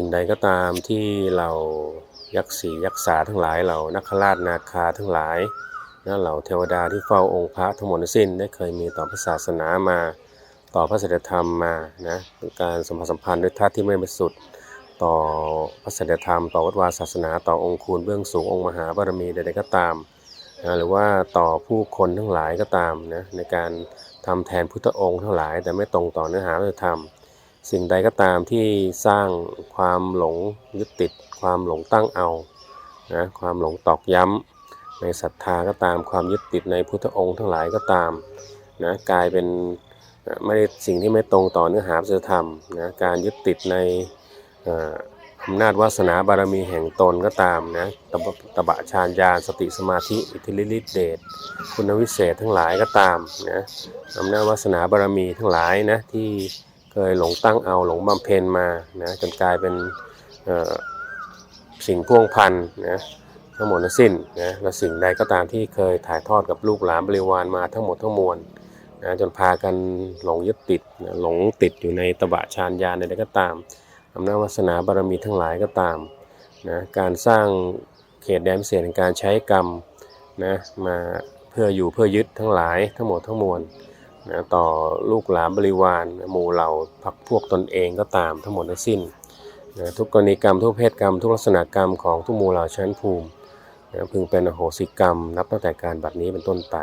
สิ่งใดก็ตามที่เรายักษ์สียักษ์สาทั้งหลายเหล่านักขราชนาคาทั้งหลายนะเหล่าเทวดาที่เฝ้าองค์พระทั้งหมดสิ้นได้เคยมีต่อพระศาสนามาต่อพระสัจธรรมมานะการสัมพันธ์สัมพันธ์ด้วยทัศน์ที่ไม่บริสุทธิ์ต่อพระสัจธรรม ต่อวัดวาศาสนาต่อองค์คูณเบื้องสูงองค์มหาบารมีใดๆก็ตามนะหรือว่าต่อผู้คนทั้งหลายก็ตามนะในการทำแทนพุทธองค์ทั้งหลาย แต่ไม่ตรงต่อเนื้อหาพระธรรม สิ่งใดก็ตามที่สร้างความหลงยึดติด ความหลงตั้งเอานะความหลงตอกย้ำในศรัทธาก็ตามความยึดติดในพุทธองค์ทั้งหลายก็ตามนะกลายเป็นไม่ได้สิ่งที่ไม่ตรงต่อเนื้อหาพระธรรมนะการยึดติดในอำนาจวาสนาบารมีแห่งตนก็ตามนะตบะตบะฌานญาณสติสมาธิอิทธิฤทธิเดชคุณวิเศษทั้งหลายก็ตามนะอำนาจวาสนาบารมีทั้งหลายนะที่ เคยหลงตั้งเอาหลงบำเพ็ญมานะจนกลายเป็นสิ่งพ่วงพันนะทั้งหมดทั้งสิ้นนะและสิ่งใดก็ตามที่เคยถ่ายทอดกับลูกหลานบริวารมาทั้งหมดทั้งมวลนะจนพากันหลงยึดติดนะหลงติดอยู่ในตบะฌานญาณใดก็ตามอำนาจวาสนาบารมีทั้งหลายก็ตามนะการสร้างเขตแดนพิเศษการใช้กรรมนะมาเพื่ออยู่เพื่อยึดทั้งหลายทั้งหมดทั้งมวล นะต่อลูกหลานบริวารหมู่เหล่าพักพวกตนเองก็ตามทั้งหมดทั้งสิ้นนะทุกกรณีกรรมทุกเพศกรรม ทุกลักษณะกรรมของทุกหมู่เหล่าชั้นภูมินะพึงเป็นอโหสิกรรม นับตั้งแต่การบัดนี้เป็นต้นไป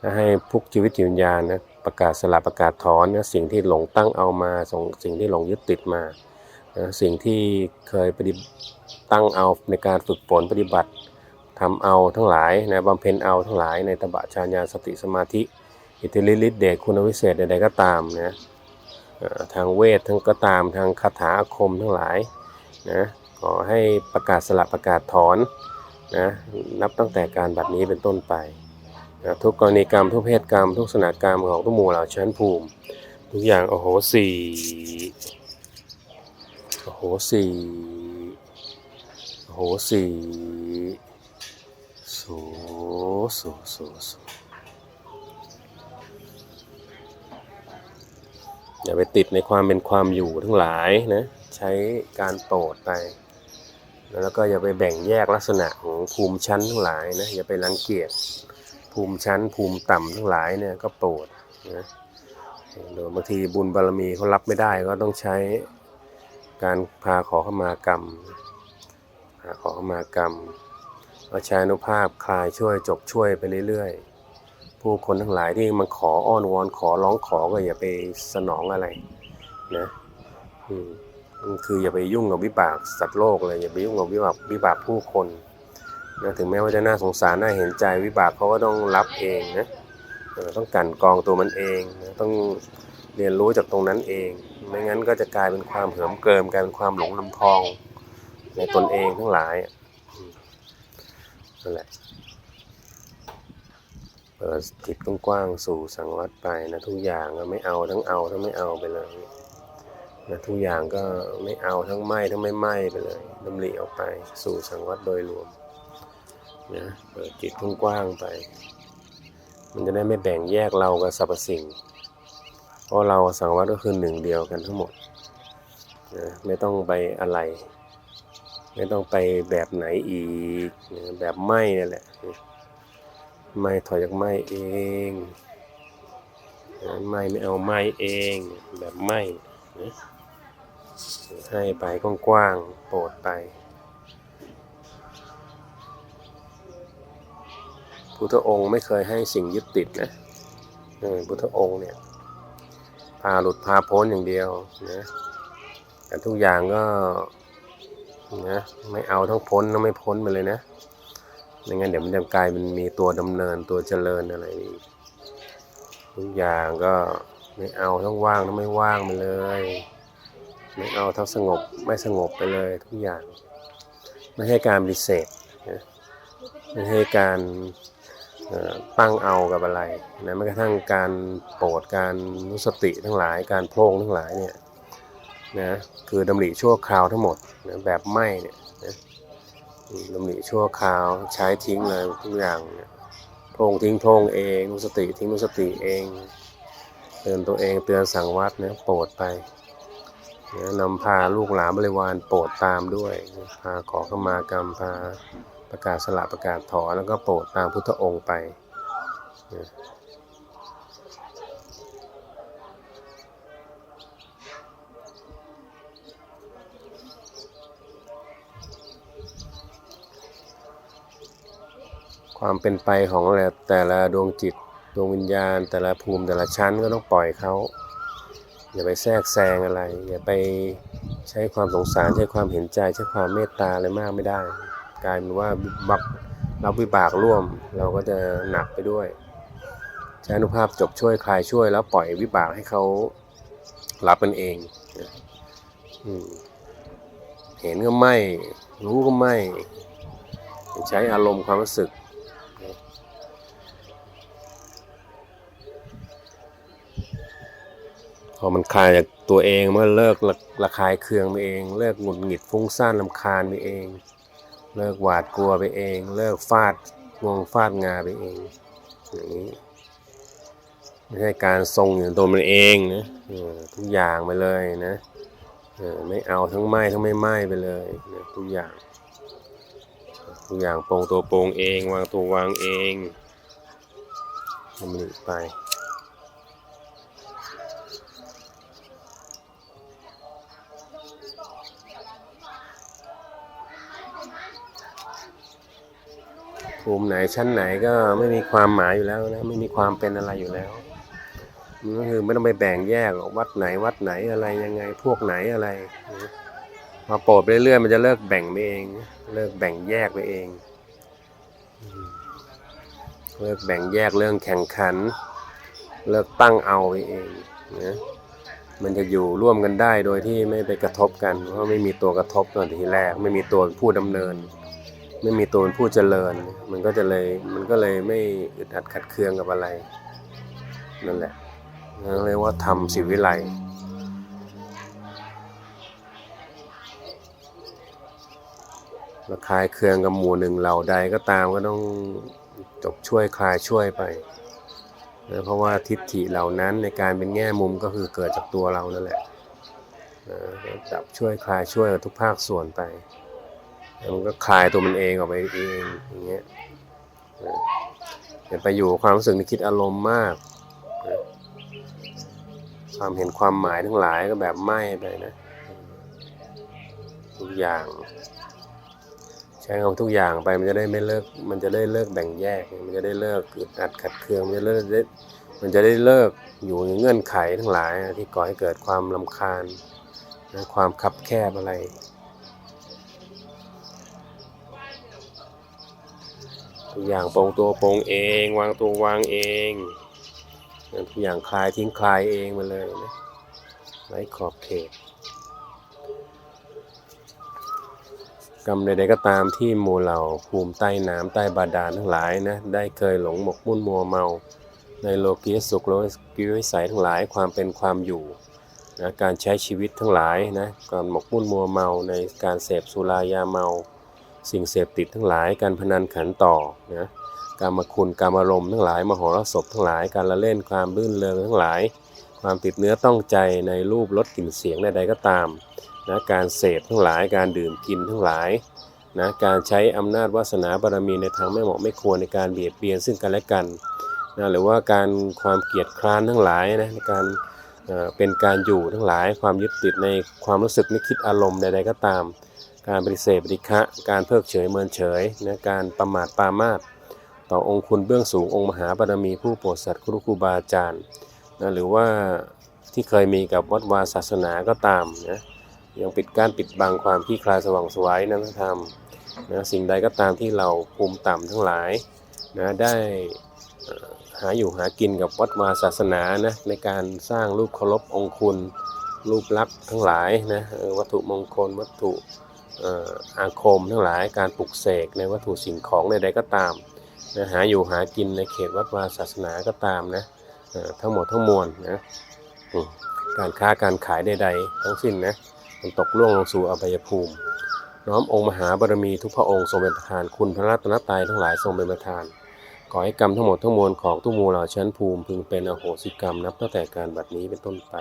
และให้พุกชีวิตวิญญาณนะประกาศสละประกาศถอนนะสิ่งที่หลงตั้งเอามาส่งสิ่งที่หลงยึดติดมานะสิ่งที่เคยปฏิตั้งเอาในการฝึกฝนปฏิบัติทำเอาทั้งหลายนะบำเพ็ญเอาทั้งหลายในตบะฌานญาสติสมาธิ อิทธิฤทธิเดชคุณวิเศษใดๆก็ตามนะทางเวททั้งก็ตามทางคาถาอาคมทั้งหลายนะขอให้ประกาศสละประกาศถอนนะนับตั้งแต่การบัดนี้เป็นต้นไปนะทุกกรณีกรรมทุกเพศกรรม ทุกสนากรรมของทุกหมู่เหล่าชั้นภูมิ ทุกอย่างโอ้โหสี่โอ้โหสี่โอ้โหสี่สูสูสูสู อย่าไปติดในความเป็นความอยู่ทั้งหลายนะใช้การโปรดไป แล้วก็อย่าไปแบ่งแยกลักษณะของภูมิชั้นทั้งหลายนะอย่าไปรังเกียจภูมิชั้นภูมิต่ำทั้งหลายเนี่ยก็โปรดนะโดยบางทีบุญบารมีเขารับไม่ได้ก็ต้องใช้การพาขอเข้ามากรรมพาขอเข้ามากรรมเอาใช้นุภาพคลายช่วยจบช่วยไปเรื่อยๆ ผู้คนทั้งหลายที่มันขออ้อนวอนขอร้องขอก็อย่าไปสนองอะไรนะอืมคืออย่าไปยุ่งกับวิบากสัตว์โลกเลยอย่าไปยุ่งกับวิบากวิบากผู้คนนะถึงแม้ว่าจะน่าสงสารน่าเห็นใจวิบากเขาก็ต้องรับเองนะต้องกันกองตัวมันเองนะต้องเรียนรู้จากตรงนั้นเอง ไม่งั้นก็จะกลายเป็นความเหิมเกิมกลายเป็นความหลงลำพองในตนเองทั้งหลายนั่นแหละ เปิดจิตกว้างๆสู่สังวัตไปนะทุกอย่างก็ไม่เอาทั้งเอาทั้งไม่เอาไปเลยนะทุกอย่างก็ไม่เอาทั้งไม่ทั้งไม่ไม่ไปเลยดำริออกไปสู่สังวัตโดยรวมนะเปิดจิตกว้างๆไป มันจะได้ไม่แบ่งแยกเรากับสรรพสิ่ง เพราะเราสังวัตก็คือหนึ่งเดียวกันทั้งหมดนะไม่ต้องไปอะไร ไม่ต้องไปแบบไหนอีกนะแบบไม่นี่แหละ ไม่ถอยจากไม่เองไม่ไม่เอาไม่เองแบบไม่ให้ไปกว้างๆโปรดไป พุทธองค์ไม่เคยให้สิ่งยึดติดนะพุทธองค์เนี่ยพาหลุดพาพ้นอย่างเดียวนะแต่ทุกอย่างก็นะไม่เอาทั้งพ้นทั้งไม่พ้นไปเลยนะ ไม่งั้นเดี๋ยวมันจะกลายเป็นมีตัวดำเนินตัวเจริญอะไรอีกทุกอย่างก็ไม่เอาทั้งว่างทั้งไม่ว่างไปเลย ไม่เอาทั้งสงบไม่สงบไปเลยทุกอย่าง ไม่ให้การปฏิเสธนะไม่ให้การตั้งเอากับอะไรนะแม้กระทั่งการโปรดการรู้สติทั้งหลายการโพ่งทั้งหลายเนี่ยนะคือดำริชั่วคราวทั้งหมดนะแบบไม่เนี่ยนะ ดำริชั่วคราวใช้ทิ้งเลยทุกอย่างเนี่ยโพงทิ้งโพงเองรู้สติทิ้งรู้สติเอง เตือนตัวเองเตือนสังวัตนะโปรดไปนะนำพาลูกหลานบริวารโปรดตามด้วย พาขอเข้ามากรรมพาประกาศสละประกาศถอนแล้วก็โปรดตามพุทธองค์ไป ความเป็นไปของแต่ละดวงจิตดวงวิญญาณ แต่ละภูมิแต่ละชั้นก็ต้องปล่อยเขาอย่าไปแทรกแซงอะไร อย่าไปใช้ความสงสารใช้ความเห็นใจใช้ความเมตตาอะไรมากไม่ได้ กลายเป็นว่าบักรับวิบากร่วมเราก็จะหนักไปด้วยใช้อนุภาพจบช่วยคลายช่วย แล้วปล่อยวิบากให้เขารับกันเองอเห็นก็ไม่ รู้ก็ไม่ ใช้อารมณ์ความรู้สึก พอมันคลายจากตัวเองเมื่อเลิกระระคายเคืองไปเอง เลิกหงุดหงิดฟุ้งซ่านลำคาญไปเอง เลิกหวาดกลัวไปเอง เลิกฟาดงวงฟาดงาไปเองอย่างนี้ไม่ใช่การทรงอย่างตัวมันเองนะออทุกอย่างไปเลยนะออไม่เอาทั้งไหม้ทั้งไม่ไหม้ไปเลยนะทุกอย่างทุกอย่างโปรงตัวโปรงเอง วางตัววางเองมันไป ภูมิไหนชั้นไหนก็ไม่มีความหมายอยู่แล้วนะไม่มีความเป็นอะไรอยู่แล้วมันก็คือไม่ต้องไปแบ่งแยกวัดไหนวัดไหนอะไรยังไงพวกไหนอะไรมาโปรดไปเรื่อยๆมันจะเลิกแบ่งไปเอง เลิกแบ่งแยกไปเองเลิกแบ่งแยกเรื่องแข่งขัน เลิกตั้งเอาไปเองนะมันจะอยู่ร่วมกันได้โดยที่ไม่ไปกระทบกัน เพราะไม่มีตัวกระทบตอนทีแรก ไม่มีตัวผู้ดำเนิน ไม่มีตัวเป็นผู้เจริญ มันก็จะเลยมันก็เลยไม่อึดอัดขัดเคืองกับอะไร นั่นแหละนั่นเรียกว่าทำสิวิไลระคายเคืองกับหมู่หนึ่งเหล่าใดก็ตามก็ต้องจบช่วยคลายช่วยไปนะเพราะว่าทิฏฐิเหล่านั้นในการเป็นแง่มุมก็คือเกิดจากตัวเรานั่นแหละนะจับช่วยคลายช่วยกับทุกภาคส่วนไป มันก็คลายตัวมันเองออกไปเองอย่างเงี้ยอย่าไปอยู่ความรู้สึกนึกคิดอารมณ์มาก ความเห็นความหมายทั้งหลายก็แบบไม่ไปนะ ทุกอย่าง ใช้คำทุกอย่างไปมันจะได้ไม่เลิก มันจะได้เลิกแบ่งแยก มันจะได้เลิกอึดอัดขัดเคือง มันจะเลิกได้มันจะได้เลิกอยู่ในเงื่อนไขทั้งหลาย ที่ก่อให้เกิดความลำคาญนความคับแคบอะไร ทุกอย่างปรงตัวปรงเอง วางตัววางเองทุกอย่างคลายทิ้งคลายเองมาเลยนะไร้ขอบเขต กรรมใดๆก็ตามที่หมู่เหล่าภูมิใต้น้ำใต้บาดาลทั้งหลายนะได้เคยหลงหมกมุ่นมัวเมา ในโลกียสุขโลกียวิสัยทั้งหลายความเป็นความอยู่นะการใช้ชีวิตทั้งหลายนะการหมกมุ่นมัวเมาในการเสพสุรายาเมา สิ่งเสพติดทั้งหลายการพนันขันต่อนะการมาคุณการอารมณ์ทั้งหลายมโหรสพทั้งหลายการละเล่นความรื่นเริงทั้งหลาย ความติดเนื้อต้องใจในรูปรสกลิ่นเสียงใดๆก็ตามนะการเสพทั้งหลายการดื่มกินทั้งหลายนะการใช้อำนาจวาสนาบารมีในทางไม่เหมาะไม่ควรในการเบียดเบียนซึ่งกันและกันนะหรือว่าการความเกียดคร้านทั้งหลายนะในการเอ่อเป็นการอยู่ทั้งหลายความยึดติดในความรู้สึกนึกคิดอารมณ์ใดๆก็ตาม การปฏิเสธปฏิฆะการเพิกเฉยเมินเฉยนะการประมาทปามาสต่อองค์คุณเบื้องสูงองค์มหาบารมีผู้โปรดสัตว์ครูครูบาอาจารย์นะหรือว่าที่เคยมีกับวัดวาศาสนาก็ตามนะยังปิดการปิดบังความที่คลายสว่างสวยนั้นธรรมนะสิ่งใดก็ตามที่เราภูมิต่ำทั้งหลายนะได้หาอยู่หากินกับวัดวาศาสนานะในการสร้างรูปเคารพองค์คุณรูปลักษณ์ทั้งหลายนะวัตถุมงคลวัตถุ อาคมทั้งหลายการปลุกเสกในวัตถุสิ่งของใดๆก็ตามนะหาอยู่หากินในเขตวัดวาศาสนาก็ตามนะทั้งหมดทั้งมวลนะการค้าการขายใดๆทั้งสิ้นนะมันตกล่วงลงสู่อบายภูมิ น้อมองค์มหาบารมีทุกพระองค์ทรงเป็นประธานคุณพระรัตนตรัยทั้งหลายทรงเป็นประธานขอให้กรรมทั้งหมดทั้งมวลของทุกมูเหล่าชั้นภูมิพึงเป็นอโหสิกรรมนับตั้งแต่การบัดนี้เป็นต้นไป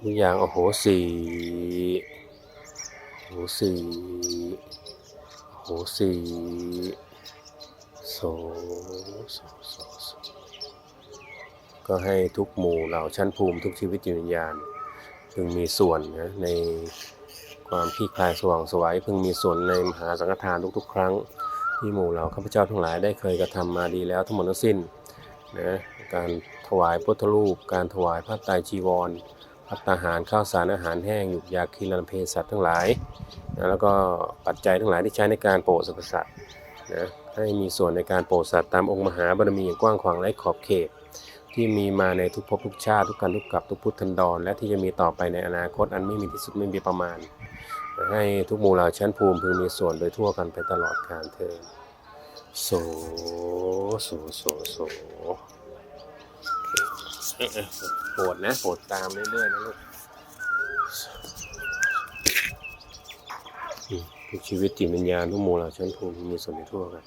ทุกอย่างโอโหสี สีโอ้โหสีโสโสโสโสก็ให้ทุกหมู่เหล่าชั้นภูมิทุกชีวิตจิตวิญญาณพึงมีส่วนนะในความคลี่คลายสว่างสวยพึงมีส่วนในมหาสังฆทานทุกๆ ครั้ง ที่หมู่เหล่าข้าพเจ้าทั้งหลายได้เคยกระทำมาดีแล้วทั้งหมดทั้งสิ้นนะการถวายพุทธรูป การถวายผ้าไตรจีวร พัตาหารข้าวสารอาหารแห้งหยุกยาคีรันเพสัตว์ทั้งหลายนะแล้วก็ปัจจัยทั้งหลายที่ใช้ในการโปรดสรรพสัตว์นะให้มีส่วนในการโปรดสัตว์ตามองค์มหาบารมีอย่างกว้างขวางไร้ขอบเขต ที่มีมาในทุกภพทุกชาติทุกการทุกกับทุกพุทธันดร และที่จะมีต่อไปในอนาคตอันไม่มีที่สุดไม่มีประมาณ ให้ทุกหมู่เหล่าชั้นภูมิพึงมีส่วนโดยทั่วกันไปตลอดกาลเทินโสโสโสโส โปรดนะโปรดตามเรื่อยๆนะลูกอืมทุกชีวิตจิตวิญญาณทุกโมเหล่าชั้นภูมิมีส่วนในทั่วกัน